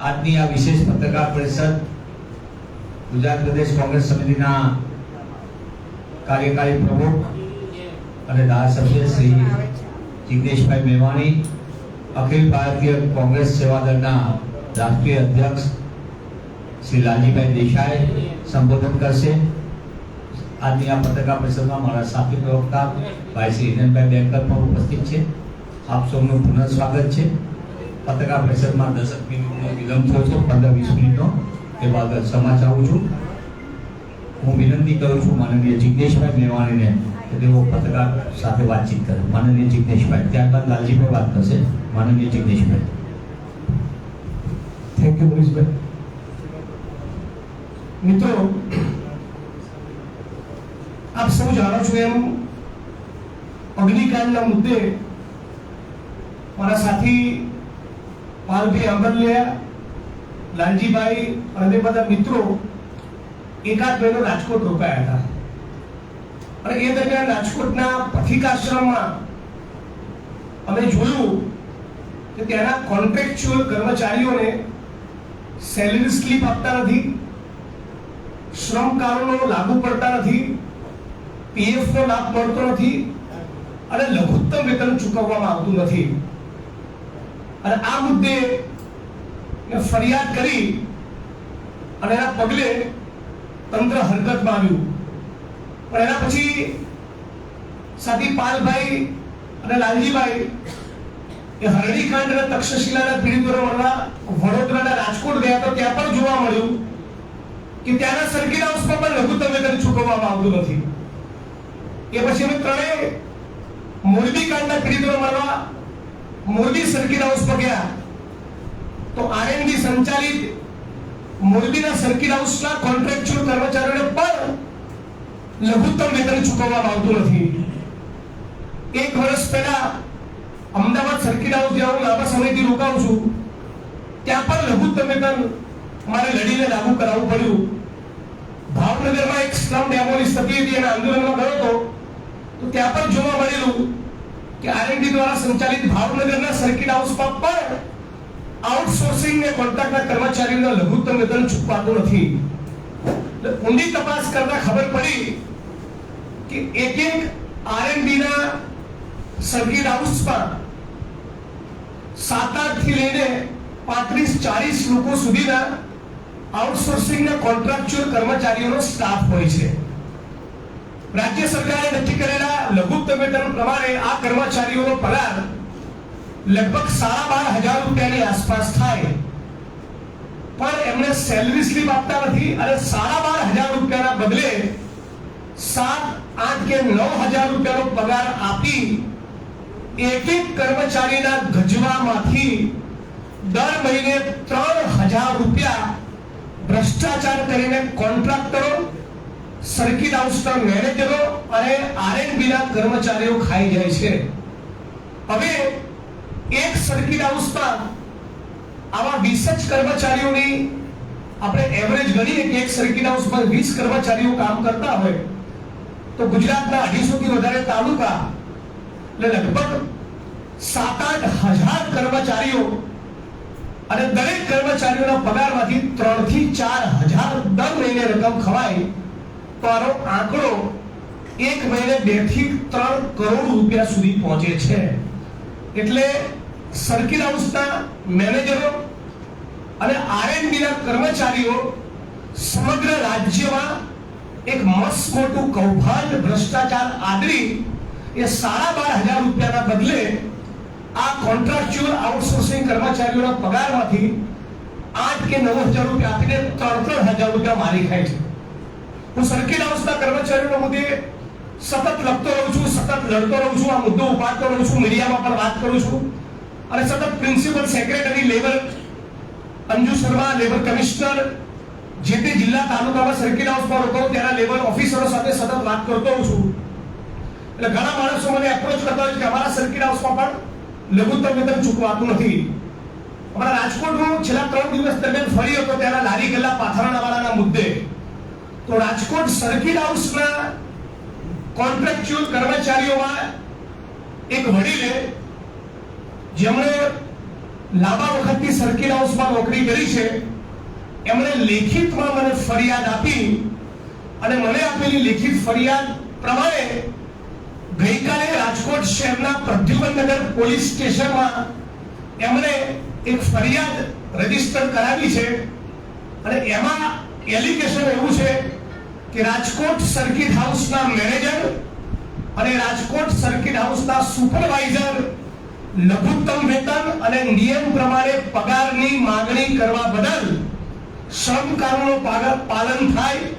આજની આ વિશેષ પત્રકાર પરિષદ ગુજરાત પ્રદેશ કોંગ્રેસ સમિતિના કાર્યકારી પ્રમુખ અને ધારાસભ્ય શ્રી જિગ્નેશભાઈ મેવાણી, અખિલ ભારતીય કોંગ્રેસ સેવા દળના રાષ્ટ્રીય અધ્યક્ષ શ્રી લાલજીભાઈ દેસાઈ સંબોધન કરશે. આજની આ પત્રકાર પરિષદમાં મારા સાથી પ્રવક્તા ભાઈ શ્રી હિરેનભાઈ બેંકર પણ ઉપસ્થિત છે. આપ સૌનું પુનઃ સ્વાગત છે. પત્રકાર પરિષદમાં દસક મિનિટનો વિલંબ થયો છે પંદર વીસ મિનિટનો. એ બાબત ક્ષમા ચાહું છું. હું વિનંતી કરું છું માનનીય જિજ્ઞેશભાઈ મેવાણીને કે તેઓ પત્રકાર સાથે વાતચીત કરે. માનનીય જિજ્ઞેશભાઈ ત્યારબાદ લાલજીભાઈ વાત કરશે. માનનીય જિજ્ઞેશભાઈ થેન્ક યુ મનીષભાઈ મિત્રો, આપ સૌ જાણો છો એમ, અગ્નિકાંડના મુદ્દે મારા સાથી પાલભાઈ અમલ્યા લાલજીભાઈ અને બધા મિત્રો એકાદ મહિનો રાજકોટ રોકાયા હતા. અને એ દરમિયાન રાજકોટના પથિકાશ્રમમાં અમે જોયું કે ત્યાંના કોન્ટ્રાક્ચ્યુઅલ કર્મચારીઓને સેલરી સ્લીપ આપતા નથી, શ્રમ કારણો લાગુ પડતા નથી, પીએફનો લાભ મળતો નથી અને લઘુત્તમ વેતન ચૂકવવામાં આવતું નથી. અને આ મુદ્દે ફરિયાદ કરી અને એના પગલે તંત્ર હરકતમાં આવ્યું પણ એના પછી સાથી પાલભાઈ અને લાલજીભાઈ એ હરણીકાંડ અને તક્ષશિલાના પીડિતોને વડોદરાના રાજકોટ ગયા તો ત્યાં પણ જોવા મળ્યું કે ત્યાંના સર્કિટ હાઉસમાં પણ લઘુત્તમ વેતન ચૂકવવામાં આવતું નથી. એ પછી અમે ત્રણેય મોરબી કાંડના પીડિતોને મળવા મોરબી સર્કિટ હાઉસ પર ગયા. તો આરએનબી સંચાલિત મોરબીના સર્કિટ હાઉસના કોન્ટ્રાક્ચ્યુઅલ કર્મચારીઓને પણ લઘુત્તમ વેતન ચૂકવવામાં આવતું નથી. એક વર્ષ પહેલા અમદાવાદ સર્કિટ હાઉસ જ્યાં હું લાંબા સમયથી રોકાઉં છું, ત્યાં પણ લઘુત્તમ વેતન મારે લડીને લાગુ કરાવવું પડ્યું. ભાવનગરમાં એક સ્લમ ડેમોની સ્થિતિ હતી અને આંદોલનમાં ગયો હતો. તો ત્યાં પણ જોવા મળેલું કે આરએનડી દ્વારા સંચાલિત ભાવનગરના સર્કિટ હાઉસમાં પણ આઉટસોર્સિંગ ને કોન્ટ્રાક્ટના કર્મચારીઓના લઘુત્તમ વેતન ચૂકવાતું નથી? ઊંડી તપાસ કરતા ખબર પડી કે એક એક આરએનડી ના સર્કિટ પર સાત આઠથી લઈને પાંત્રીસ ચાલીસ લોકો સુધીના આઉટસોર્સિંગ ના કોન્ટ્રાક્ચ્યુઅલ કર્મચારીઓનો સ્ટાફ હોય છે. રાજ્ય સરકારે નક્કી કરેલા લઘુત્તમ વેતન પ્રમાણે આ કર્મચારીઓનો પગાર લગભગ સાડા બાર હજાર રૂપિયાની આસપાસ થાય. પણ એમને સેલરી સ્લીપ આપતા નથી અને સાડા બાર હજાર રૂપિયાના બદલે સાત, આઠ કે નવ હજાર રૂપિયાનો પગાર આપી એક એક કર્મચારીના ગજવામાંથી દર મહિને ત્રણ હજાર રૂપિયા ભ્રષ્ટાચાર કરીને કોન્ટ્રાક્ટરો સર્કિટ હાઉસના મેનેજરો અને આરએનબીના કર્મચારીઓ ખાઈ જાય છે. હવે એક સર્કિટ હાઉસમાં આવા વીસ જ કર્મચારીઓની આપણે એવરેજ ગણીએ કે એક સર્કિટ હાઉસમાં વીસ કર્મચારીઓ કામ કરતા હોય, તો ગુજરાતના 250 થી વધારે તાલુકા એટલે લગભગ સાત આઠ હજાર કર્મચારીઓ અને દરેક કર્મચારીઓના પગારમાંથી ત્રણથી ચાર હજાર દર મહિને રકમ ખવાય. તો આંકડો એક મહિને બેથી ત્રણ કરોડ રૂપિયા સુધી પહોંચે છે. એટલે સર્કિટ હાઉસના મેનેજરો અને આરએનબીના કર્મચારીઓ સમગ્ર રાજ્યમાં એક મસ્ત મોટું કૌભાંડ, ભ્રષ્ટાચાર આદરી એ સાડા બાર હજાર રૂપિયાના બદલે આ કોન્ટ્રાક્ચ્યુઅલ આઉટસોર્સિંગ કર્મચારીઓના પગારમાંથી આઠ કે નવ હજાર રૂપિયા આપીને ત્રણ ત્રણ હજાર રૂપિયા મારી ખાય છે. હું સર્કિટ હાઉસના કર્મચારીઓના મુદ્દે સતત લખતો રહું છું, સતત લડતો રહું છું, આ મુદ્દો ઉપાડતો રહું છું, મીડિયામાં પણ વાત કરું છું. અને સતત principal secretary level Anju Sharma labour commissioner, જે તે જિલ્લા તાલુકામાં સર્કિટ હાઉસમાં હતો ત્યાંના લેવલ ઓફિસરો સાથે સતત વાત કરતો હોઉં છું. એટલે ઘણા માણસો મને એપ્રોચ કરતા હોય કે અમારા સર્કિટ હાઉસમાં પણ લઘુત્તમ વેતન ચૂકવાતું નથી. અમારા રાજકોટ હું છેલ્લા ત્રણ દિવસ દરમિયાન ફરી હતો ત્યારે લારી ગલ્લા પાથરણાવાળાના મુદ્દે. તો રાજકોટ સર્કિટ હાઉસના કોન્ટ્રાક્ચ્યુઅલ કર્મચારીઓમાં એક વડીલે જેમણે લાંબા વખતથી સર્કિટ હાઉસમાં નોકરી કરી છે, એમણે લેખિતમાં મને ફરિયાદ આપી અને મને આપેલી લેખિત ફરિયાદ પ્રમાણે ગઈકાલે રાજકોટ શહેરના પ્રદ્યુમનગર પોલીસ સ્ટેશનમાં એમણે એક ફરિયાદ રજિસ્ટર કરાવી છે અને એમાં એલિગેશન એવું છે કે રાજકોટ સર્કિટ હાઉસના મેનેજર અને રાજકોટ સર્કિટ હાઉસના સુપરવાઇઝર લઘુત્તમ વેતન અને નિયમ પ્રમાણે પગારની માંગણી કરવા બદલ શ્રમ કાનૂનો પાલન થાય.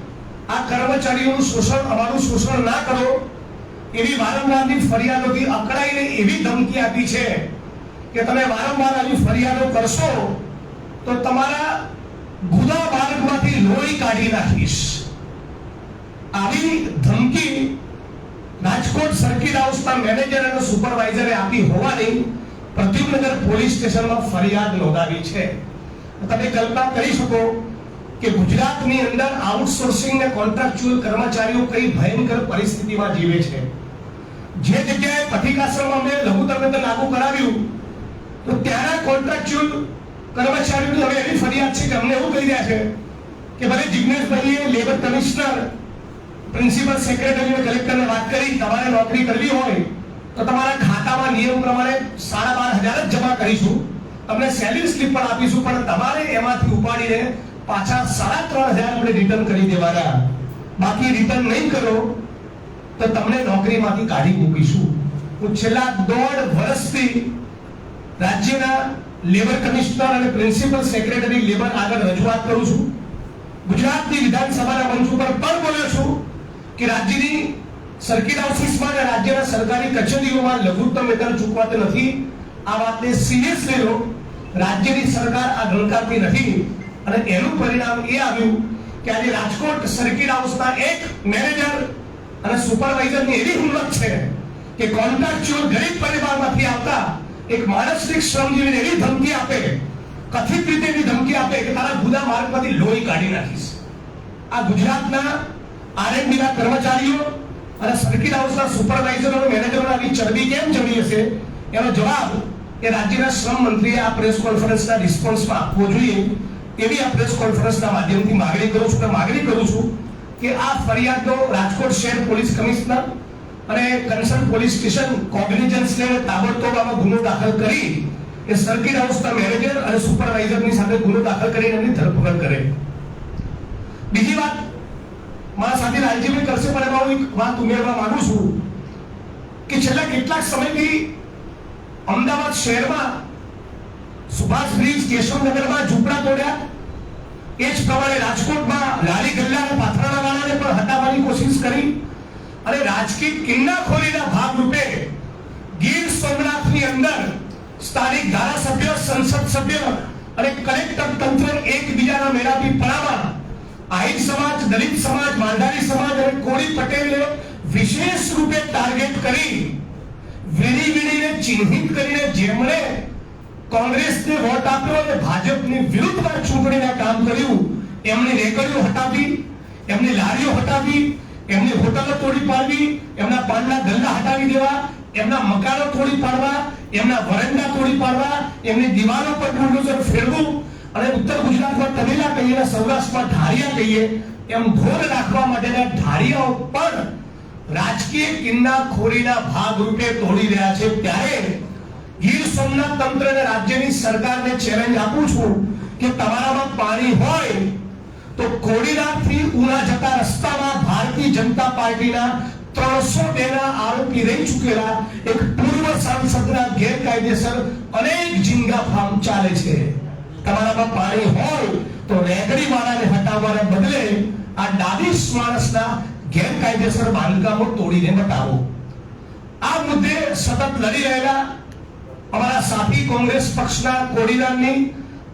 આ કર્મચારીઓનું શોષણ, અમારું શોષણ ના કરો. એવી વારંવારની ફરિયાદોથી અકળાઈને એવી ધમકી આપી છે કે તમે વારંવાર આવી ફરિયાદો કરશો તો તમારા ગુદા બાળકમાંથી લોહી કાઢી નાખીશ. આવી ધમકી રાજકોટ સર્કિટ હાઉસના મેનેજર અને સુપરવાઇઝરે આપી હોવાની પ્રદ્યુમનગર પોલીસ સ્ટેશનમાં ફરિયાદ નોંધાવી છે. તમે કલ્પના કરી શકો કે ગુજરાતની અંદર આઉટસોર્સિંગ ને કોન્ટ્રાક્ચ્યુઅલ કર્મચારીઓ કઈ ભયંકર પરિસ્થિતિમાં જીવે છે. જે જગ્યાએ પથિકાશ્રમમાં મેં લઘુતમ લાગુ કરાવ્યું, તો ત્યાંના કોન્ટ્રાક્ચ્યુઅલ કર્મચારીઓની હવે એવી ફરિયાદ છે કે અમને એવું કહી રહ્યા છે કે ભલે જિજ્ઞેશભાઈએ લેબર કમિશનર પ્રિન્સિપલ સેક્રેટરી અને કલેક્ટરને વાત કરી, તમારે નોકરી કરવી હોય, તો તમારા ખાતામાં નિયમ પ્રમાણે સાડા બાર હજાર જ જમા કરીશું. તમને સેલિંગ સ્લિપ પણ આપીશું, પણ તમારે એમાંથી ઉપાડીને પાછા સાડા ત્રણ હજાર આપણે રિટર્ન કરી દેવાના. બાકી રિટર્ન નહીં કરો, તો તમને નોકરીમાંથી કાઢી મૂકીશું. હું છેલ્લા દોઢ વર્ષથી રાજ્યના લેબર કમિશનર અને પ્રિન્સિપલ સેક્રેટરી લેબર આગળ રજૂઆત કરું છું. ગુજરાતની વિધાનસભાના મંચ ઉપર પણ બોલ્યો છું. કે રાજ્યની સર્કિટ હાઉસીસમાં અને રાજ્યના સરકારી કચેરીઓમાં લઘુત્તમ વેતન ચૂકવાતું નથી. આ વાતને સિરિયસલી લો રાજ્યની સરકાર આ ગણકારતી નથી. અને એનું પરિણામ એ આવ્યું કે આજે રાજકોટ સર્કિટ હાઉસના એક મેનેજર અને સુપરવાઇઝરની એવી હિંમત છે કે કોન્ટ્રાક્ચ્યુઅલ ગરીબ પરિવારમાંથી આવતા એક માનસિક શ્રમજીવીને એવી ધમકી આપે, કથિત રીતે એવી ધમકી આપે કે તારા ગુદા માર્ગમાંથી લોહી કાઢી નાખીશ. આ ગુજરાતના R&D ના કર્મચારીઓ અને સર્કિટ હાઉસના સુપરવાઇઝરો અને મેનેજરોને ચરબી કેમ ચડી હશે? એનો જવાબ એ રાજ્યના શ્રમ મંત્રીએ આ પ્રેસ કોન્ફરન્સના રિસ્પોન્સમાં આપવો જોઈએ એવી આ પ્રેસ કોન્ફરન્સના માધ્યમથી માગણી કરું છું. અને માગણી કરું છું કે આ ફરિયાદનો રાજકોટ શહેર પોલીસ કમિશનર અને કન્સર્ન પોલીસ સ્ટેશન કોગ્નિજન્સ લે તાબડતોબ આમાં ગુનો દાખલ કરી એ સર્કિટ હાઉસના મેનેજર અને સુપરવાઇઝરની સાથે ગુનો દાખલ કરીને એમની ધરપકડ કરે. બીજી વાત મારા સાથે રાજ્યભાઈ કરશે પણ એમાં હું એક વાત ઉમેરવા માંગુ છું કે છેલ્લા કેટલાક સમયથી અમદાવાદ શહેરમાં સુભાષ બ્રિજ, કેશવનગરમાં ઝૂંપડા તોડ્યા. એ જ પ્રમાણે રાજકોટમાં લાલી ગલ્લા અને પાથરાના વાળાને પણ હટાવવાની કોશિશ કરી. અને રાજકીય કિન્નાખોરીના ભાગરૂપે ગીર સોમનાથની અંદર સ્થાનિક ધારાસભ્ય, સંસદ સભ્ય અને કલેક્ટર તંત્ર એકબીજાના મેળાપી પડામાં આહિર સમાજ, દલિત સમાજ માંધારી સમાજ અને કોળી પટેલને વિશેષ રૂપે ટાર્ગેટ કરી, વીણી વીણીને ચિહ્નિત કરીને જેમણે કોંગ્રેસને વોટ આપ્યો અને ભાજપની વિરુદ્ધમાં ચૂંટણીના કામ કર્યું એમની રેકડીઓ હટાવી, એમની લારીઓ હટાવી, એમની હોટલો તોડી પાડવી, એમના પાનના ગલ્લા હટાવી દેવા, એમના મકાનો તોડી પાડવા, એમના વરંડા તોડી પાડવા, એમની દિવાલો પર બુલડોઝર ફેરવું અને ઉત્તર ગુજરાતમાં તમિલા કહીએ અને સૌરાષ્ટ્રમાં ધારિયા કહીએ, એમ ઢોર રાખવા માટેના ઢાળિયાઓ પણ રાજકીય કિન્નાખોરીના ભાગરૂપે તોડી રહ્યા છે. ત્યારે ગીર સોમનાથ તંત્ર અને રાજ્યની સરકારને ચેલેન્જ આપું છું કે તમારામાં પાણી હોય તો કોડીનાથથી ઉના જતા રસ્તામાં ભારતીય જનતા પાર્ટીના ત્રણસો બેના આરોપી રહી ચૂકેલા એક પૂર્વ સાંસદના ગેરકાયદેસર અનેક ઝીંગા ફાર્મ ચાલે છે. તમારામાં પાણી હોય તો રેગડી વાળાને હટાવવાને બદલે આ ડાબી માણસના ગેરકાયદેસર બાંધકામો તોડીને બતાવો. આ મુદ્દે સતત લડી રહેલા અમારા સાથી કોંગ્રેસ પક્ષના કોડીનારની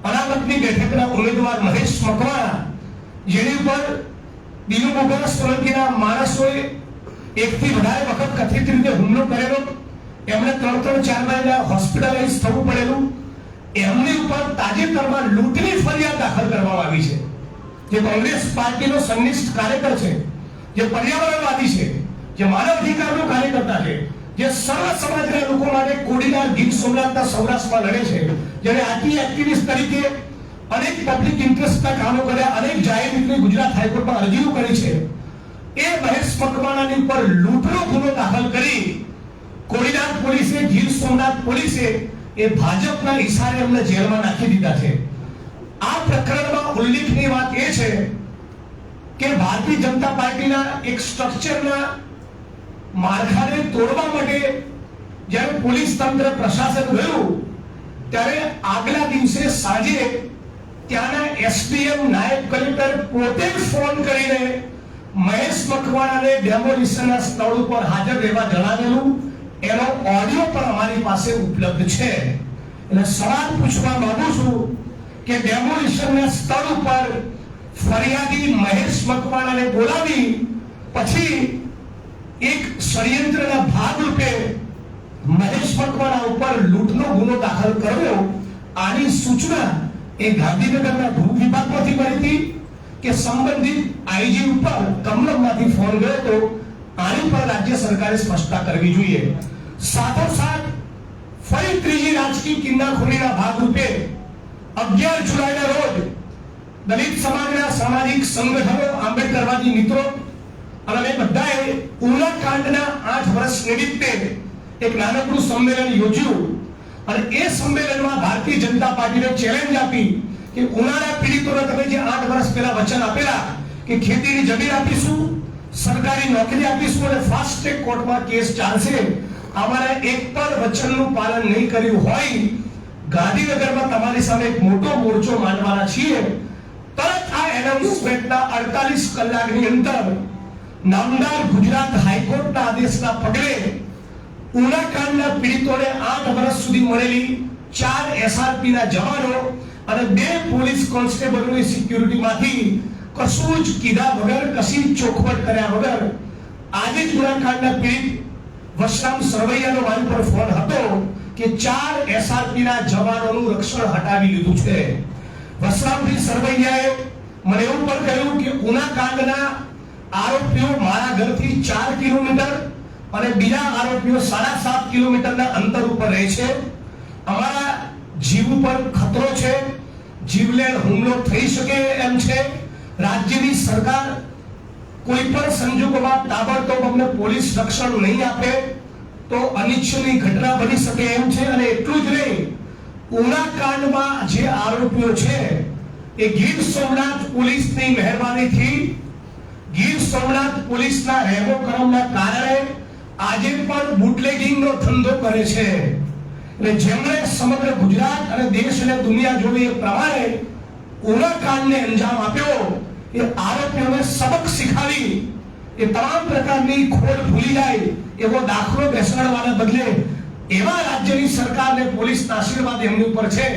અનામતની બેઠકના ઉમેદવાર મહેશ મકવાણા, જેની ઉપર દિનુ મુગલ સોલંકીના માણસોએ એકથી વધારે વખત કથિત રીતે હુમલો કરેલો. એમણે ત્રણ ત્રણ ચાર મહિના હોસ્પિટલાઇઝ થવું પડેલું. એમની ઉપર તાજેતરમાં લૂંટની ફરિયાદ દાખલ કરવામાં આવી છે. જે કોંગ્રેસ પાર્ટીનો સંનિષ્ઠ કાર્યકર છે, જે પર્યાવરણવાદી છે, જે માનવ અધિકારનો કાર્યકર્તા છે, જે સર્વ સમાજના લોકો માટે કોડીનાર ગીર સોમનાથના સૌરાષ્ટ્રમાં લડે છે, જેને આટલી એક્ટિવિસ્ટ તરીકે અનેક પબ્લિક ઇન્ટરેસ્ટના કામો કર્યા અનેક જાહેર રીતે ગુજરાત હાઈકોર્ટમાં અરજીઓ કરી છે. એ મહેશ મકવાણાની ઉપર લૂંટનો ગુનો દાખલ કરી કોડીનાર પોલીસે ગીર સોમનાથ પોલીસે એ ભાજપના ઈશારે એમને જેલમાં નાખી દીધા છે. આ પ્રકરણમાં ઉલ્લેખની વાત એ છે કે ભારતીય જનતા પાર્ટીના એક સ્ટ્રક્ચરના માળખાને તોડવા માટે જ્યારે પોલીસ તંત્ર પ્રશાસન ગયું, ત્યારે આગલા દિવસે સાંજે ત્યાંના એસડીએમ નાયબ કલેક્ટર પોતે ફોન કરીને મહેશ મકવાણાને ડેમોલિશનના સ્થળ ઉપર હાજર રહેવા જણાવેલું એનો ઓડિયો પણ અમારી પાસે ઉપલબ્ધ છે. એટલે સવાલ પૂછવા માંગુ છું કે ડેમોલિશનના સ્થળ ઉપર ફરિયાદી મહેશ મકવાણાને બોલાવી, પછી એક ષડયંત્રના ભાગરૂપે મહેશ મકવાણા ઉપર લૂંટનો ગુનો દાખલ કર્યો. આની સૂચના એ ગાંધીનગરના ગૃહ વિભાગમાંથી મળી હતી કે સંબંધિત આઈજી ઉપર કમલમમાંથી ફોન ગયો તો આની પર રાજ્ય સરકારે સ્પષ્ટતા કરવી જોઈએ. સાથોસાથ ફરી ત્રીજી રાજકીય કિન્નાખોરીના ભાગરૂપે અગિયાર જુલાઈના રોજ દલિત સમાજના સામાજિક સંગઠનો, આંબેડકરવાદી મિત્રો અને અમે બધાએ ઉના કાંડના આઠ વર્ષ નિમિત્તે એક નાનકડું સંમેલન યોજ્યું. અને એ સંમેલનમાં ભારતીય જનતા પાર્ટીને ચેલેન્જ આપી કે ઉનાળા પીડિતોને તમે જે આઠ વર્ષ પહેલા વચન આપેલા કે ખેતીની જમીન આપીશું સરકારી નોકરી આપીશું અને ફાસ્ટ ટ્રેક કોર્ટમાં કેસ ચાલશે. અમારે એક પણ વચનનું પાલન નહીં કર્યું હોય, ગાંધીનગરમાં તમારી સામે એક મોટો મોરચો માંડવાના છીએ. તરત આ એનાઉન્સમેન્ટના 48 કલાકની અંદર નામદાર ગુજરાત હાઈકોર્ટના આદેશના પગલે ઉનાકાંડના પીડિતોને આઠ વર્ષ સુધી મળેલી ચાર એસઆરપીના જવાનો અને બે પોલીસ કોન્સ્ટેબલોની સિક્યુરિટીમાંથી કશું જ કીધા વગર, કશી ચોખવટ કર્યા વગર, આજે જ ઉનાકાંડના પીડિત વશરામ સરવૈયાનો મારી પર ફોન હતો કે ચાર એસઆરપીના જવાનોનું રક્ષણ હટાવી લીધું છે. વસરામભાઈ સરવૈયાએ મને એવું પણ કહ્યું કે ઉના આરોપીઓ મારા ઘરથી ચાર કિલોમીટર અને બીજા આરોપીઓ સાડા સાત કિલોમીટરના અંતર ઉપર રહે છે. અમારા જીવ ઉપર ખતરો છે. જીવલેણ હુમલો થઈ શકે એમ છે. રાજ્યની સરકાર કોઈ પણ સંજોગોમાં તાબડતોબ અમને પોલીસ રક્ષણ નહીં આપે, તો અનિચ્છનીય ઘટના બની શકે એમ છે. અને એટલું જ નહીં ઉના કાંડમાં જે આરોપીઓ છે, એ ગીર સોમનાથ પોલીસની મહેરબાનીથી ગીર સોમનાથ પોલીસના રહેવો કરમના કારણે આજે પણ બુટલેગિંગનો ધંધો કરે છે. એટલે જેમણે સમગ્ર ગુજરાત અને દેશ અને દુનિયા જોવી એ પ્રમાણે ઉના કાંડને અંજામ આપ્યો. એ આરોપીઓને સબક શીખાવી એ તમામ પ્રકારની ખોડ ભૂલી જાય એવો દાખલો બેસાડવાના બદલે એવા રાજ્યની સરકારને પોલીસના આશીર્વાદ એમની ઉપર છે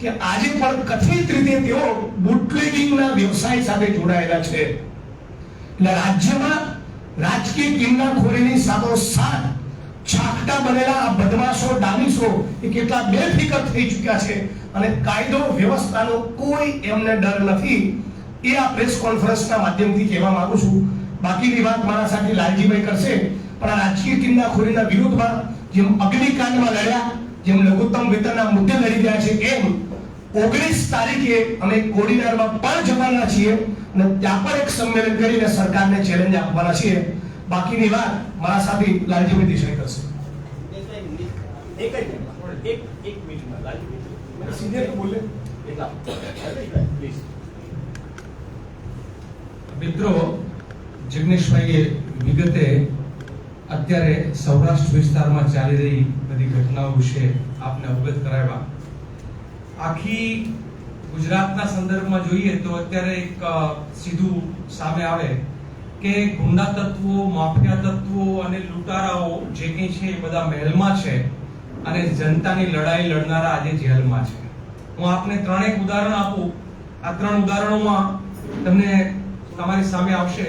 કે આજે પણ કથિત રીતે તેઓ બુટલેગિંગના વ્યવસાય સાથે જોડાયેલા છે. એટલે રાજ્યમાં રાજકીય કિન્નાખોરીની સાથોસાથ છાકટા બનેલા આ બદમાશો ડામીશો એ કેટલા બેફિકર થઈ ચૂક્યા છે અને કાયદો વ્યવસ્થાનો કોઈ એમને ડર નથી. એ આ પ્રેસ કોન્ફરન્સના માધ્યમથી કહેવા માંગુ છું બાકીની વાત મારા સાથે લાલજીભાઈ કરશે પણ આ રાજકીય ખોરીના વિરુદ્ધમાં જેમ અગ્નિકાંડમાં લડ્યા જેમ લઘુત્તમ વેતનના મુદ્દે લડી રહ્યા છે એમ ઓગણીસ તારીખે અમે કોડીનારમાં પણ જવાના છીએ અને ત્યાં પણ એક સંમેલન કરીને સરકારને ચેલેન્જ આપવાના છીએ બાકીની વાત મારા સાથે લાલજીભાઈ દેસાઈ કરશે એક એક એક મિનિટમાં લાલજીભાઈ. સીધે તો બોલે એટલા. પ્લીઝ. મિત્રો, જિગ્નેશભાઈએ વિગતે અત્યારે સૌરાષ્ટ્ર વિસ્તારમાં ચાલી રહી બધી ઘટનાઓ વિશે આપને અવગત કરાવ્યા. આખી ગુજરાતના સંદર્ભમાં જોઈએ તો અત્યારે એક સીધું સામે આવે કે ગુંડા તત્વો, માફિયા તત્વો અને લૂંટારાઓ જે કંઈ છે એ બધા મહેલમાં છે અને જનતાની લડાઈ લડનારા આજે જેલમાં છે. હું આપને ત્રણેક ઉદાહરણ આપું. આ ત્રણ ઉદાહરણોમાં તમને તમારી સામે આવશે.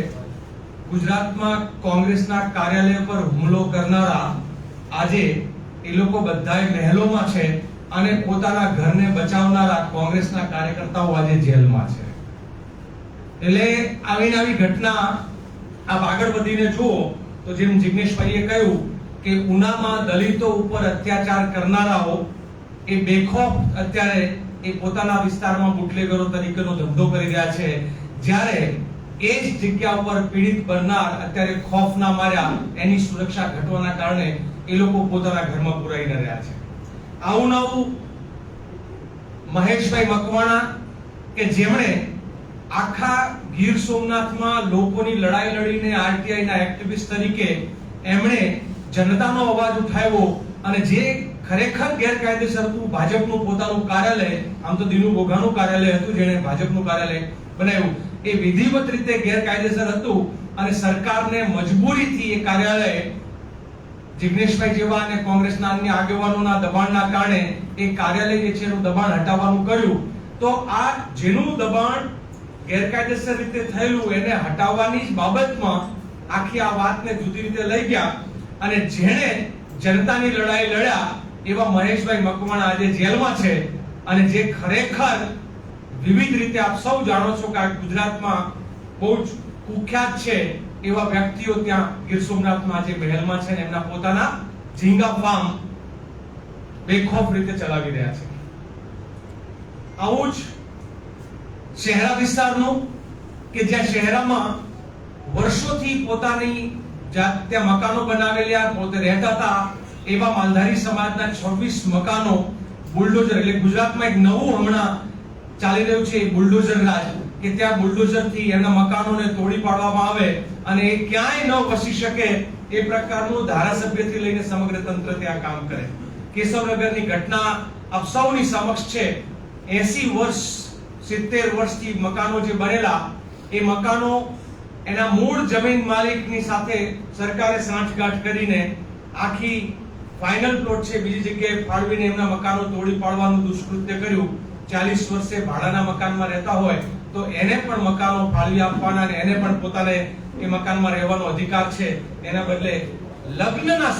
ગુજરાતમાં કોંગ્રેસના કાર્યાલય પર હુમલો કરનારા આજે એ લોકો બધાય મહેલોમાં છે અને પોતાના ઘરને બચાવનારા કોંગ્રેસના કાર્યકર્તાઓ આજે જેલમાં છે. એટલે આવી આવી ઘટના આપ આગળ વધીને જુઓ તો જેમ જિગ્નેશભાઈએ કહ્યું કે ઉનામાં દલિતો ઉપર અત્યાચાર કરનારાઓ એ બેખોફ અત્યારે એ પોતાના વિસ્તારમાં બુટલેગરો તરીકેનો ધંધો કરી રહ્યા છે. જ્યારે એ જ જગ્યા ઉપર પીડિત બનનાર અત્યારે ખોફ ના માર્યા એની સુરક્ષા ઘટવાના કારણે એ લોકો પોતાના ઘરમાં પુરાઈને રહ્યા છે. આવું નવું મહેશભાઈ મકવાણા કે જેમણે આખા ગીર સોમનાથમાં લોકોની લડાઈ લડીને આરટીઆઈ ના એક્ટિવિસ્ટ તરીકે એમણે જનતાનો અવાજ ઉઠાવ્યો અને જે ખરેખર ગેરકાયદેસર હતું, ભાજપનું પોતાનું કાર્યાલય, આમ તો દિનુ ગોઘાનું કાર્યાલય હતું જેણે ભાજપનું કાર્યાલય બનાવ્યું. એ વિધિવત રીતે ગેરકાયદેસર હતું અને સરકારને મજબૂરીથી એ કાર્યાલય જિગ્નેશભાઈ જેવા અને કોંગ્રેસના અન્ય આગેવાનોના દબાણના કારણે એ કાર્યાલય જે છે એનું દબાણ હટાવવાનું કર્યું. તો આ જેનું દબાણ ગેરકાયદેસર રીતે થયેલું એને હટાવવાની જ બાબતમાં આખી આ વાતને જુદી રીતે લઈ ગયા અને જેણે જનતાની લડાઈ લડ્યા એવા મહેશભાઈ મકવાણા આજે જેલમાં છે અને જે ખરેખર વિવિધ રીતે આપ સૌ જાણો છો કે ગુજરાતમાં બહુ જ કુખ્યાત છે એવા વ્યક્તિઓ ત્યાં ગીર સોમનાથમાં આજે મહેલમાં છે એમના પોતાના ઝીંગા ફાર્મ બેખોફ રીતે ચલાવી રહ્યા છે. આવું જ શહેરા વિસ્તારનું કે જ્યાં શહેરામાં વર્ષોથી પોતાની જાત ત્યાં મકાનો બનાવેલા, પોતે રહેતા હતા, એવા માલધારી સમાજના 26 મકાનો બુલડોઝર એટલે ગુજરાતમાં એક નવું હમણાં ચાલી રહ્યું છે બુલડોઝર રાજ, કે ત્યાં બુલડોઝરથી એમના મકાનોને તોડી પાડવામાં આવે અને એ ક્યાંય ન વસી શકે એ પ્રકારનું ધારાસભ્યથી લઈને સમગ્ર તંત્ર ત્યાં કામ કરે. કેશવનગરની ઘટના આપ સૌની સમક્ષ છે. 80 વર્ષ 70 વર્ષથી મકાનો જે બનેલા, એ મકાનો એના મૂળ જમીન માલિકની સાથે સરકારે સાંઠગાંઠ કરીને આખી ફાઇનલ પ્લોટ છે, બીજી જગ્યાએ ફાળવીને એમના મકાનો તોડી પાડવાનું દુષ્કૃત્ય કર્યું. ચાલીસ વર્ષે ભાડાના મકાનમાં રહેતા હોય, તો એને પણ મકાનો ફાળવી આપવાના અને એને પણ પોતાને એ મકાનમાં રહેવાનો અધિકાર છે. એના બદલે લગ્નના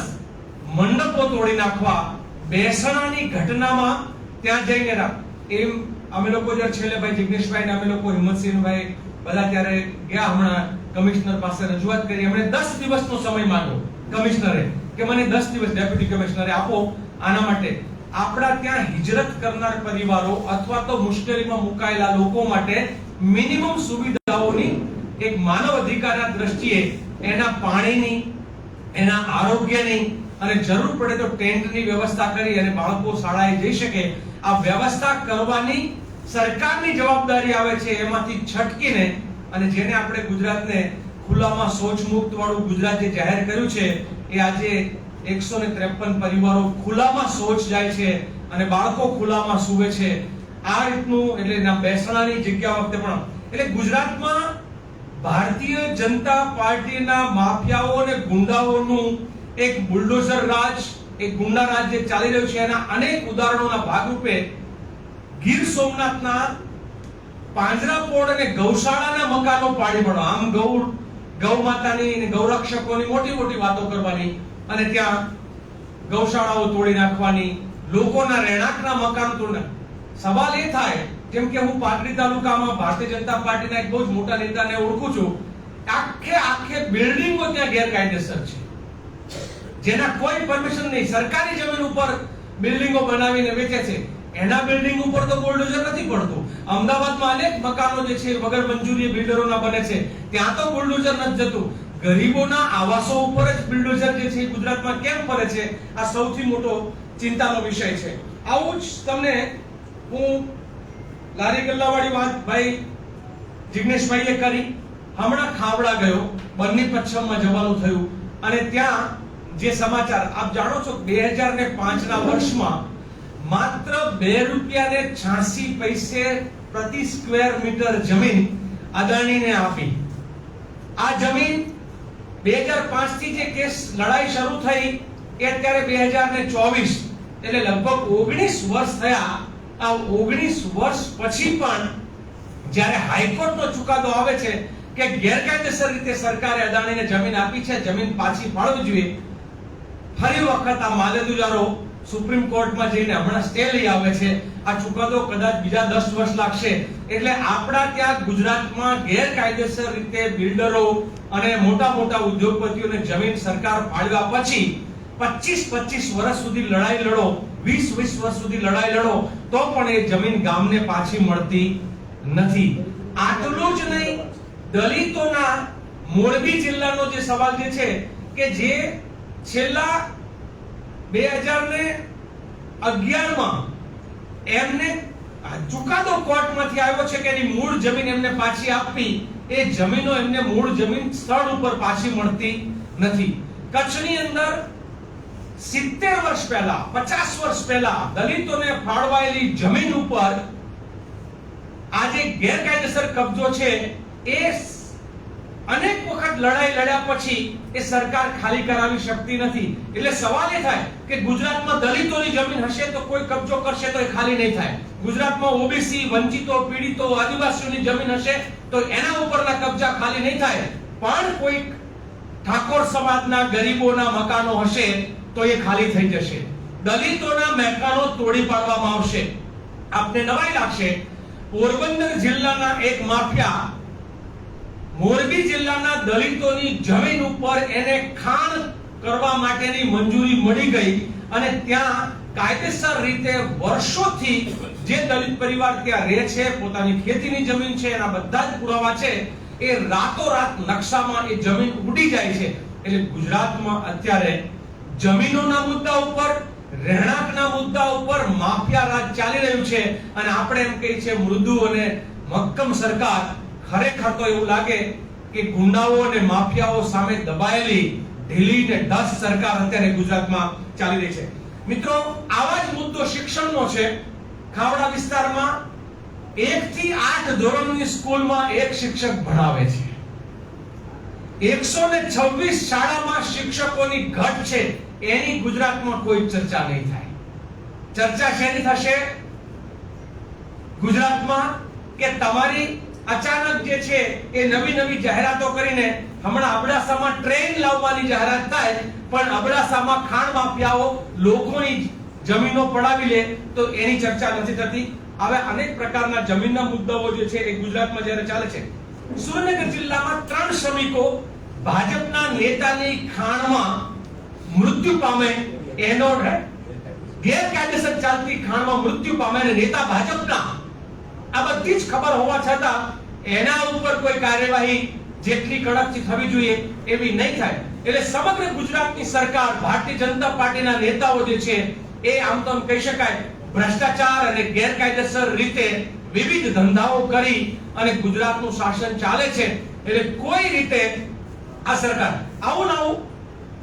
મંડપો તોડી નાખવા બેસણાની ઘટનામાં ત્યાં જઈને એમ અમે લોકો જ્યારે છેલ્લે ભાઈ જિગ્નેશભાઈ ને અમે લોકો હિંમતસિંહભાઈ બધા ત્યારે ગયા હમણાં કમિશનર પાસે રજૂઆત કરી. એમણે દસ દિવસનો સમય માંગ્યો કમિશનરે કે મને દસ દિવસ ડેપ્યુટી કમિશનરે આપો આના માટે. આપણા ત્યાં હિજરત કરનાર પરિવારો અથવા તો મુશ્કેલીમાં મુકાયેલા લોકો માટે મિનિમમ સુવિધાઓની એક માનવ અધિકારના દ્રષ્ટિએ એના પાણીની, એના આરોગ્યની અને જરૂર પડે તો ટેન્ટની વ્યવસ્થા કરી અને બાળકો શાળાએ જઈ શકે. આ વ્યવસ્થા કરવાની સરકારની જવાબદારી આવે છે, એમાંથી છટકીને અને જેને આપણે ગુજરાતને ખુલ્લામાં શૌચ મુક્ત વાળું ગુજરાત જાહેર કર્યું છે, એ આજે એકસો ને ત્રેપન પરિવારો ખુલ્લામાં શૌચ જાય છે અને બાળકો ખુલ્લામાં સુવે છે. આ રીતનું એટલે બેસણાની જગ્યા વખતે પણ. એટલે ગુજરાતમાં ભારતીય જનતા પાર્ટીના માફિયાઓ અને ગુંડાઓનું એક બુલડોઝર રાજ, એક ગુંડા રાજ જે ચાલી રહ્યું છે, એના અનેક ઉદાહરણોના ભાગરૂપે ગીર સોમનાથના પાંજરાપોળ અને ગૌશાળાના મકાનો પાડી પડો. આમ ગૌ ગૌ માતાની અને ગૌરક્ષકોની મોટી મોટી વાતો કરવાની અને ત્યાં ગૌશાળાઓ તોડી નાખવાની, લોકોના રહેણાંકના મકાન તોડના સવાલ એ થાય, જેમ કે હું પાટડી તાલુકામાં ભારતીય જનતા પાર્ટીના એક બહુ જ મોટા નેતાને ઓળખું છું, આખે આખે બિલ્ડિંગો ત્યાં ગેરકાયદેસર છે. જેના કોઈ પરમિશન નહીં, સરકારી જમીન ઉપર બિલ્ડિંગો બનાવીને વેચે છે. એના બિલ્ડિંગ ઉપર તો બુલડોઝર નથી પડતું. અમદાવાદમાં અનેક મકાનો જે છે, વગર મંજૂરી બિલ્ડરોના બને છે. ત્યાં તો બુલડોઝર નથી જતું. ગરીબોના આવાસો ઉપર જ બિલ્ડોઝર જે છે ગુજરાતમાં કેમ ફરે છે? આ સૌથી મોટો ચિંતાનો વિષય છે. આવું જ તમને હું લારી ગલ્લાવાળી વાત ભાઈ જિગ્નેશભાઈએ કરી. હમણાં ખાવડા ગયો બન્ની પચ્છમમાં જવાનું થયું. અને ત્યાં જે સમાચાર, આપ જાણો છો બે હજાર ને પાંચના વર્ષમાં માત્ર બે રૂપિયા ને પૈસે પ્રતિ સ્ક્વેર મીટર જમીન અદાણીને આપી. આ જમીન બે હજાર પાંચથી જે કેસ લડાઈ શરૂ થઈ, એ અત્યારે બે હજાર ને ચોવીસ, એટલે લગભગ ઓગણીસ વર્ષ થયા. આ ઓગણીસ વર્ષ પછી પણ જ્યારે હાઈકોર્ટનો ચુકાદો આવે છે કે ગેરકાયદેસર રીતે સરકારે અદાણીને જમીન આપી છે, જમીન પાછી ફાળવવી જોઈએ, ફરી વખત આ માલેદુજારો સુપ્રીમ કોર્ટમાં જઈને હમણાં સ્ટે લઈ આવે છે. આ ચુકાદો કદાચ બીજા દસ વર્ષ લાગશે. એટલે આપણા ત્યાં ગુજરાતમાં ગેરકાયદેસર રીતે બિલ્ડરો અને મોટા મોટા ઉદ્યોગપતિઓને જમીન સરકાર ફાળવ્યા પછી પચીસ પચીસ વર્ષ સુધી લડાઈ લડો, વીસ વીસ વર્ષ સુધી લડાઈ લડો, તો પણ એ જમીન ગામને પાછી મળતી નથી. આટલું જ નહીં, દલિતોના મોરબી જિલ્લાનો જે સવાલ જે છે કે જે છેલ્લા બે હજાર ને અગિયારમાં એમને ચુકાદો કોર્ટમાંથી આવ્યો છે કે એની મૂળ જમીન એમને પાછી આપવી. એ જમીનો એમને મૂળ જમીન સ્થળ ઉપર પાછી મળતી નથી. કચ્છની અંદર સિત્તેર વર્ષ પહેલા, પચાસ વર્ષ પહેલા દલિતોને ફાળવાયેલી જમીન ઉપર આજે ગેરકાયદેસર કબજો છે એ અનેક વખત લડાઈ લડ્યા પછી એ સરકાર ખાલી કરાવી શકતી નથી. એટલે સવાલ એ થાય કે ગુજરાતમાં દલિતોની જમીન હશે તો કોઈ કબજો કરશે તો એ ખાલી નહીં થાય. ગુજરાતમાં ઓબીસી, વંચિતો, પીડિતો, આદિવાસીઓની જમીન હશે તો એના ઉપરના કબજા ખાલી નહીં થાય. પણ કોઈ ઠાકોર સમાજના ગરીબોના મકાનો હશે તો એ ખાલી થઈ જશે. દલિતોના મકાનો તોડી પાડવામાં આવશે. આપને નવાઈ લાગશે. પોરબંદર જિલ્લાના એક માફિયા મોરબી જિલ્લાના દલિતોની જમીન ઉપર એને ખાણ કરવા માટેની મંજૂરી મળી ગઈ અને ત્યાં કાયદેસર રીતે વર્ષોથી જે દલિત પરિવાર ત્યાં રહે છે, પોતાની ખેતીની જમીન છે, એના બધા જ પુરાવા છે, એ રાતોરાત નકશામાં એ જમીન ઉડી જાય છે. એટલે ગુજરાતમાં અત્યારે જમીનોના મુદ્દા ઉપર, રહેણાંકના મુદ્દા ઉપર માફિયા રાજ ચાલી રહ્યું છે અને આપણે એમ કહીએ છીએ મૃદુ અને મક્કમ સરકાર ખરેખર તો એવું લાગે કે ગુંડાઓ અને માફિયાઓ સામે દબાયેલી ઢીલી ને દસ સરકાર અત્યારે ગુજરાતમાં ચાલી રહી છે. મિત્રો, આવા જ મુદ્દો શિક્ષણનો છે. ખાવડા વિસ્તારમાં એક થી આઠ ધોરણની સ્કૂલમાં એક શિક્ષક ભણાવે છે. એકસો ને છવ્વીસ શાળામાં શિક્ષકોની ઘટ છે, એની ગુજરાતમાં કોઈ ચર્ચા નહીં થાય. ચર્ચા શેની થશે? ગુજરાતમાં કે તમારી અચાનક જે છે એ નવી નવી જાહેરાતો કરીને હમણાં અબડાસામાં ટ્રેન લાવવાની જાહેરાત થાય, પણ અબડાસામાં ખાણ માફિયાઓ લોકોની જમીનો પડાવી લે, તો એની ચર્ચા નથી થતી. હવે અનેક પ્રકારના જમીનના મુદ્દાઓ જે છે એ ગુજરાતમાં જ્યારે ચાલે છે, સુરેન્દ્રનગર જિલ્લામાં ત્રણ શ્રમિકો ભાજપના નેતાની ખાણમાં મૃત્યુ પામે, એનો ગેરકાયદેસર ચાલતી ખાણમાં મૃત્યુ પામે અને નેતા ભાજપના આ બધી જ ખબર હોવા છતાં એના ઉપર કોઈ કાર્યવાહી જેટલી કડકથી થવી જોઈએ એવી નહીં થાય. એટલે સમગ્ર ગુજરાતની સરકાર, ભારતીય જનતા પાર્ટીના નેતાઓ જે છે, એ આમ તો કહી શકાય, ભ્રષ્ટાચાર અને ગેરકાયદેસર રીતે વિવિધ ધંધાઓ કરી અને ગુજરાતનું શાસન ચાલે છે. એટલે કોઈ રીતે આ સરકાર, આવું આવું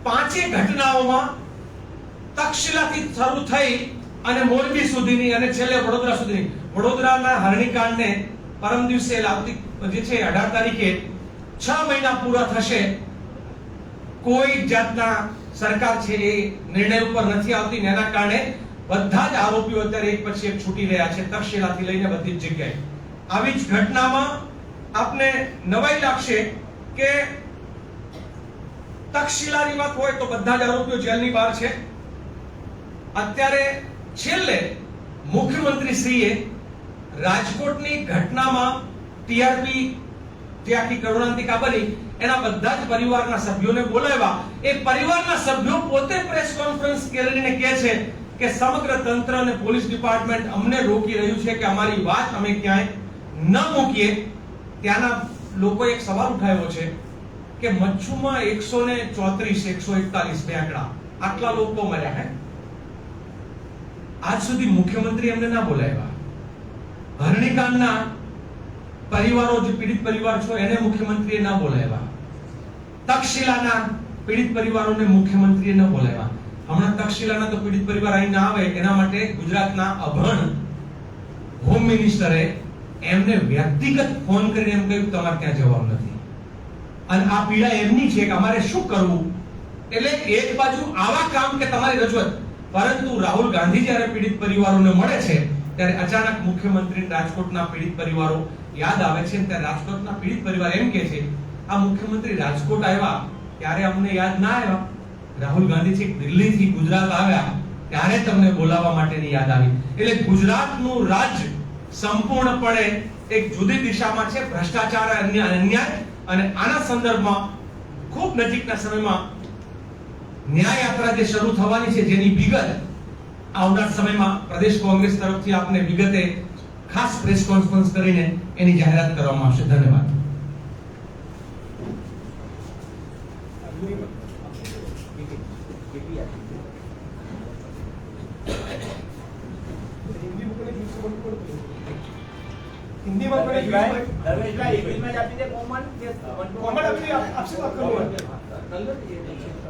પાંચે ઘટનાઓમાં તક્ષશિલાથી શરૂ થઈ અને મોરબી સુધીની અને છેલ્લે વડોદરા સુધીની. વડોદરાના હરણીકાંડને પરમ દિવસે આવતી જે છે, અઢાર તારીખે છ મહિના પૂરા થશે. કોઈ જાતના સરકાર છે એ નિર્ણય ઉપર નથી આવતી એના કારણે બધા જ આરોપીઓ અત્યારે એક પછી એક છૂટી રહ્યા છે તક્ષશિલાથી લઈને બધી જ જગ્યાએ. આવી જ ઘટનામાં આપને નવાઈ લાગશે કે તક્ષશિલાની વાત હોય તો બધા જ આરોપીઓ જેલની બહાર છે. અત્યારે છેલ્લે મુખ્યમંત્રી શ્રીએ રાજકોટની ઘટનામાં ટીઆરપી ત્યાંથી કરુણાંતિકા બની, એના બધા જ પરિવારના સભ્યોને બોલાવ્યા. એ પરિવારના સભ્યો પોતે પ્રેસ કોન્ફરન્સ કરીને કહે છે કે સમગ્ર તંત્ર અને પોલીસ ડિપાર્ટમેન્ટ અમને રોકી રહ્યું છે કે અમારી વાત અમે ક્યાંય ન મૂકીએ. ત્યાંના લોકો એક સવાલ ઉઠાવ્યો છે કે મચ્છુમાં એકસો ને ચોત્રીસ, એકસો એકતાલીસ બે આંકડા. આટલા લોકો મર્યા હે? આજ સુધી મુખ્યમંત્રી એમને ના બોલાવ્યા. હરણીકાંડના પરિવારો જે પીડિત પરિવાર છો, એને મુખ્યમંત્રીએ ના બોલાવ્યા. તક્ષશિલાના પીડિત પરિવારોને મુખ્યમંત્રીએ ન બોલાવ્યા. હમણાં તક્ષશિલાના તો પીડિત પરિવાર અહીં ના આવે, એના માટે ગુજરાતના અભણ હોમ મિનિસ્ટરે એમને વ્યક્તિગત ફોન કરીને એમ કહ્યું તમારે ત્યાં જવાનું નથી. અને આ પીડા એમની છે કે અમારે શું કરવું? એટલે એક બાજુ આવા કામ કે તમારી રજૂઆત પરંતુ રાહુલ ગાંધી જ્યારે પીડિત પરિવારોને મળે છે, ત્યારે અચાનક મુખ્યમંત્રી રાજકોટના પીડિત પરિવારો યાદ આવે છે. ત્યારે રાજકોટના પીડિત પરિવાર એમ કે છે, આ મુખ્યમંત્રી રાજકોટ આવ્યા, ત્યારે અમને યાદ ના આવ્યા. રાહુલ ગાંધી છે દિલ્હીથી ગુજરાત આવ્યા, ત્યારે તમને બોલાવવા માટેની યાદ આવી. એટલે ગુજરાતનું રાજ્ય સંપૂર્ણપણે એક જુદી દિશામાં છે. ભ્રષ્ટાચાર અન્ય અન્યાય. અને આના સંદર્ભમાં ખૂબ નજીકના સમયમાં ન્યાય યાત્રા જે શરૂ થવાની છે જેની વિગત આવનાર સમયમાં પ્રદેશ કોંગ્રેસ તરફથી આપને વિગતે ખાસ પ્રેસ કોન્ફરન્સ કરીને એની જાહેરાત કરવામાં આવશે. ધન્યવાદ. હિન્દીમાં પણ ધર્મેશભાઈ, ઇંગ્લિશમાં જ આપી દે common કે આપી દે, આપ- આપसे बात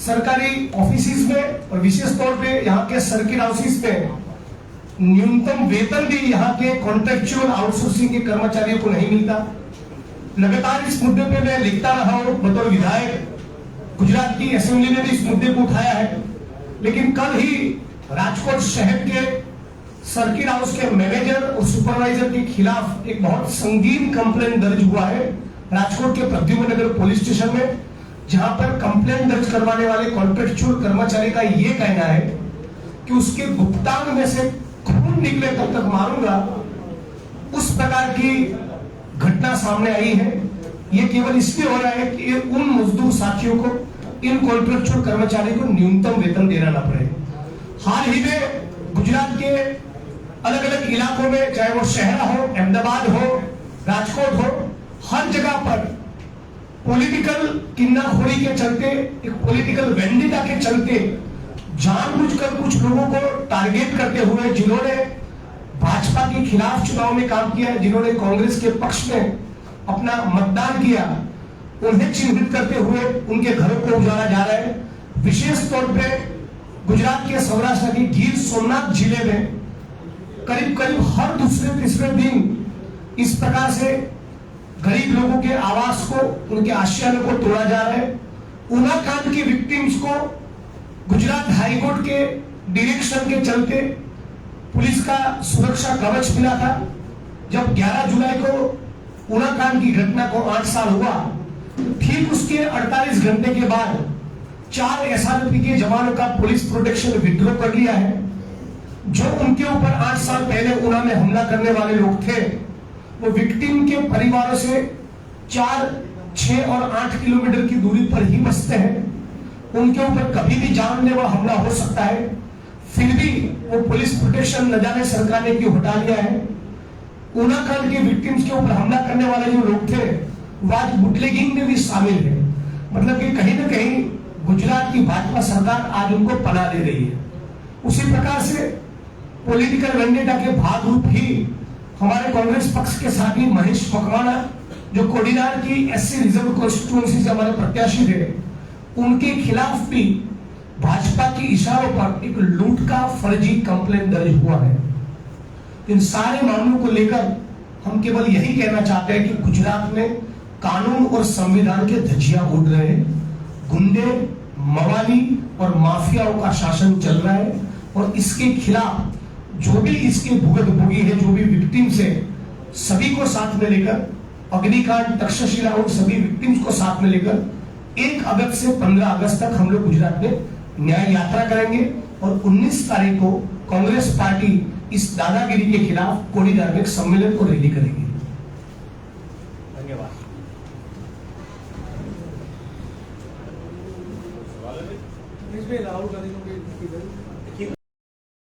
सरकारी ऑफ़िस में और विशेष तौर पे यहाँ के सर्किट हाउसेस में न्यूनतम वेतन भी यहाँ के कॉन्ट्रेक्चुअल आउटसोर्सिंग के कर्मचारियों को नहीं मिलता। लगातार इस मुद्दे पे मैं लिखता रहा हूँ, बतौर विधायक गुजरात की असेंबली ने भी इस मुद्दे को उठाया है। लेकिन कल ही राजकोट शहर के सर्किट हाउस के मैनेजर और सुपरवाइजर के खिलाफ एक बहुत संगीन कंप्लेंट दर्ज हुआ है। राजकोट के प्रद्युम्न नगर पुलिस स्टेशन में जहाँ पर कंप्लेंट दर्ज करवाने वाले कॉन्ट्रेक्चुअल कर्मचारी का ये कहना है कि उसके भुगतान में से खून निकले तब तक मारूँगा। उस प्रकार की घटना सामने आई है। ये केवल इसलिए हो रहा है कि उन मजदूर साथियों को, इन कॉन्ट्रेक्चुअल कर्मचारी को न्यूनतम वेतन देना ना पड़े। हाल ही में गुजरात के अलग अलग इलाकों में, चाहे वो शहर हो, अहमदाबाद हो, राजकोट हो, हर जगह पर पॉलिटिकल किन्नाखोरी के चलते, एक पॉलिटिकल वेंडिटा के चलते, जानबूझकर कुछ लोगों को टारगेट करते हुए जिन्होंने भाजपा के खिलाफ चुनाव में काम किया, जिन्होंने कांग्रेस के पक्ष में अपना मतदान किया, उन्हें चिन्हित करते हुए उनके घरों को उजाड़ा जा रहा है। विशेष तौर पे गुजरात के सौराष्ट्र की गिर सोमनाथ ज़िले में करीब करीब हर दूसरे तीसरे दिन इस प्रकार से गरीब लोगों के आवास को, उनके आशियानों को तोड़ा जा रहा है। उना कांड की विक्टिम्स को गुजरात हाईकोर्ट के डायरेक्शन के चलते पुलिस का सुरक्षा कवच मिला था। जब 11 जुलाई को उना कांड की घटना को आठ साल हुआ, ठीक उसके 48 घंटे के बाद चार एसआरपी के जवानों का पुलिस प्रोटेक्शन विड्रॉ कर लिया है। जो उनके ऊपर आठ साल पहले उना में हमला करने वाले लोग थे वो विक्टिम के परिवारों से चार, छह और आठ किलोमीटर की दूरी पर ही बसते हैं। उनके ऊपर कभी भी जानलेवा हमला हो सकता है। फिर भी वो पुलिस प्रोटेक्शन न जाने सरकार ने क्यों हटा लिया है। उनाकांड के विक्टिम्स के ऊपर हमला करने वाले जो लोग थे, वो आज बुटलेगिंग में भी शामिल है। मतलब कि कहीं ना कहीं गुजरात की भाजपा सरकार आज उनको पना दे रही है। उसी प्रकार से पॉलिटिकल वेंडेटा के भाग रूप ही हमारे कांग्रेस पक्ष के साथी महेश मकवाना जो कोडिनार की एससी रिज़र्व कॉन्स्टिट्यूंसी से हमारे प्रत्याशी थे, उनके खिलाफ भी भाजपा के इशारों पर एक लूट का फर्जी कंप्लेन दर्ज हुआ है। इन सारे मामलों को लेकर हम केवल यही कहना चाहते हैं कि गुजरात में कानून और संविधान के धजिया उड़ रहे हैं। गुंडे, मवाली और माफियाओं का शासन चल रहा है और इसके खिलाफ जो भी इसके भुगत भोगी है जो भी विक्टिम्स है सभी को साथ में लेकर अग्निकांड तक्षशिला और सभी विक्टिम्स को साथ में लेकर एक अगस्त से पंद्रह अगस्त तक हम लोग गुजरात में न्याय यात्रा करेंगे और 19 तारीख को कांग्रेस पार्टी इस दादागिरी के खिलाफ कोड़ी धार्मिक सम्मेलन को रैली करेगी। धन्यवाद। राहुल गांधी